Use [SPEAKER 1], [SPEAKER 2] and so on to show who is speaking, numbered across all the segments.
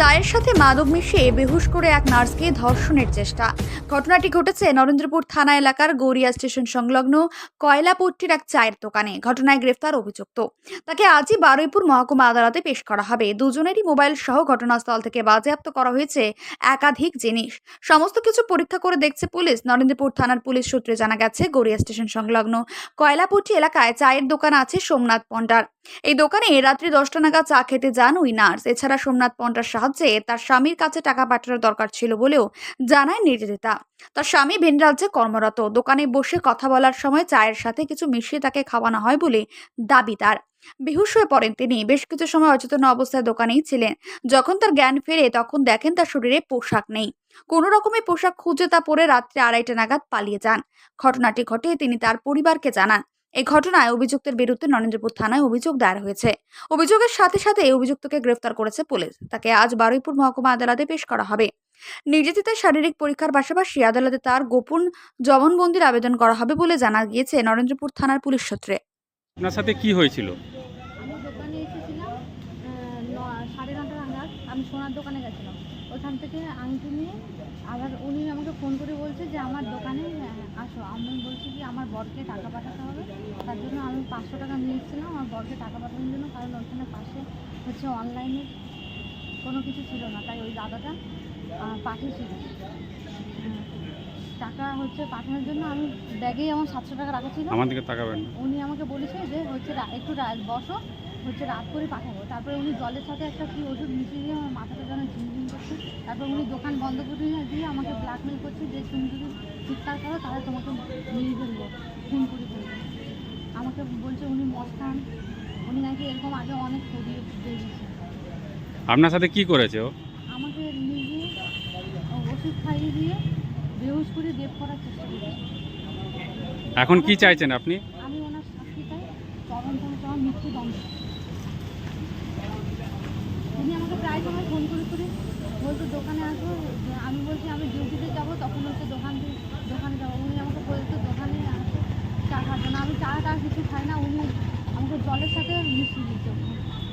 [SPEAKER 1] চায়ের সাথে মাদক মিশিয়ে বেহুশ করে এক নার্সকে ধর্ষণের চেষ্টা। ঘটনাটি ঘটেছে নরেন্দ্রপুর থানা এলাকার গৌরিয়া স্টেশন সংলগ্ন কয়লাপট্টির এক চায়ের দোকানে। ঘটনায় গ্রেফতার অভিযুক্ত। তাকে আজই বারুইপুর মহকুমা আদালতে পেশ করা হবে। দুজনেরই মোবাইল সহ ঘটনাস্থল থেকে বাজেয়াপ্ত করা হয়েছে একাধিক জিনিস। সমস্ত কিছু পরীক্ষা করে দেখছে পুলিশ। নরেন্দ্রপুর থানার পুলিশ সূত্রে জানা গেছে, গড়িয়া স্টেশন সংলগ্ন কয়লাপট্টি এলাকায় চায়ের দোকান আছে সোমনাথ পন্ডার এই দোকানে রাত্রি দশটা নাগাদ চা খেতে যান ওই নার্স। এছাড়া সোমনাথ পন্ডার সাহায্যে তার স্বামীর কাছে টাকা পাঠানোর দরকার ছিল বলেও জানায় নির্যাতিতা তার স্বামী ভিন রাজ্যে কর্মরত। দোকানে বসে কথা বলার সময় চায়ের সাথে কিছু মিশিয়ে তাকে খাওয়ানো হয় বলে দাবি তার। বেহুশ হয়ে পড়েন তিনি। বেশ কিছু সময় অচেতন অবস্থায় দোকানেই ছিলেন। যখন তার জ্ঞান ফেরে, তখন দেখেন তার শরীরে পোশাক নেই। কোনো রকমের পোশাক খুঁজে তা পরে রাত্রে আড়াইটা নাগাদ পালিয়ে যান। ঘটনাটি ঘটে তিনি তার পরিবারকে জানান। এই ঘটনায় অভিযুক্তের বিরুদ্ধে নরেন্দ্রপুর থানায় অভিযোগ দায়ের হয়েছে। অভিযোগের সাথে সাথে এই অভিযুক্তকে গ্রেফতার করেছে পুলিশ। তাকে আজ বারুইপুর মহকুমা আদালতে পেশ করা হবে। নির্যাতিতার শারীরিক পরীক্ষার পাশাপাশি আদালতে তার গোপন জবানবন্দির আবেদন করা হবে বলে জানা গিয়েছে নরেন্দ্রপুর থানার পুলিশ সূত্রে।
[SPEAKER 2] আপনার সাথে কি হয়েছিল?
[SPEAKER 3] আমি দোকানে এসেছিলাম আহ, ন- সাড়ে নটা নাগাদ। আমি সোনার দোকানে গেছিলাম। ওখান থেকে আংটি নিয়ে আবার উনি আমাকে ফোন করে বলছে যে আমার দোকানে আসো আমি বলছি কি আমার বরকে টাকা পাঠাতে হবে। তার জন্য আমি পাঁচশো টাকা নিয়েছিলাম আমার বরকে টাকা পাঠানোর জন্য। কারণ ওইখানে পাশে হচ্ছে অনলাইনে কোনো কিছু ছিল না তাই ওই দাদাটা পাঠিয়েছিল। টাকা হচ্ছে পাঠানোর জন্য আমি ব্যাগেই আমার সাতশো টাকা রাখা ছিল।
[SPEAKER 2] আমার দিকে তাকাবেন
[SPEAKER 3] উনি আমাকে বলেছে যে হচ্ছে একটু বসো। হচ্ছে রাত করে পাঠাবো। তারপরে উনি জলের সাথে একটা কি ওষুধ মিশিয়ে দিয়ে আমার মাথাটা যেন ঝিমঝিম করছে। তারপর উনি দোকান বন্ধ করে দিয়ে- আমাকে ব্ল্যাকমেল করছে যে তুমি যদি চিৎকার করো তাহলে তোমাকে মেরে ফেলব খুন করে ফেলব। আমাকে বলছে উনি মস্তান উনি নাকি এরকম আগে অনেক করিয়ে দিয়েছে
[SPEAKER 2] আপনার সাথে কি করেছে ও?
[SPEAKER 3] আমাকে নিজে ওষুধ খাইয়ে দিয়ে বেহুশ করে রেপ করার চেষ্টা করেছে।
[SPEAKER 2] এখন কি চাইছেন আপনি?
[SPEAKER 3] উনি আমাকে প্রায় সময় ফোন করে করে বলতো, দোকানে আসব আমি বলছি, আমি ডিউটিতে যাব, তখন হচ্ছে দোকান দোকানে যাব। উনি আমাকে বলতো, দোকানে আসো, চা খাব না। আমি চা টা কিছু খাই না, উনি আমাকে জলের সাথে মিশিয়ে দিচ্ছে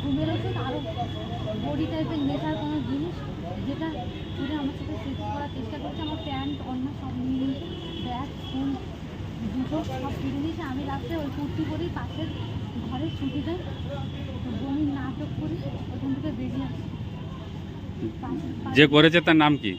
[SPEAKER 3] ঘুমের ওষুধ আরও বডি টাইপের নেশার কোনো জিনিস যেটা উনি আমার সাথে সেক্স করার চেষ্টা করছে, আমার প্যান্ট অন্য সব নিয়ে দুটো সব নিয়েছে আমি রাত্রে ওই কুর্তি পরেই পাশের ঘরে ছুটি দেয়। বমি নাটক করি ওখান থেকে বেরিয়ে আসি।
[SPEAKER 2] যে করেছে তার নাম কি?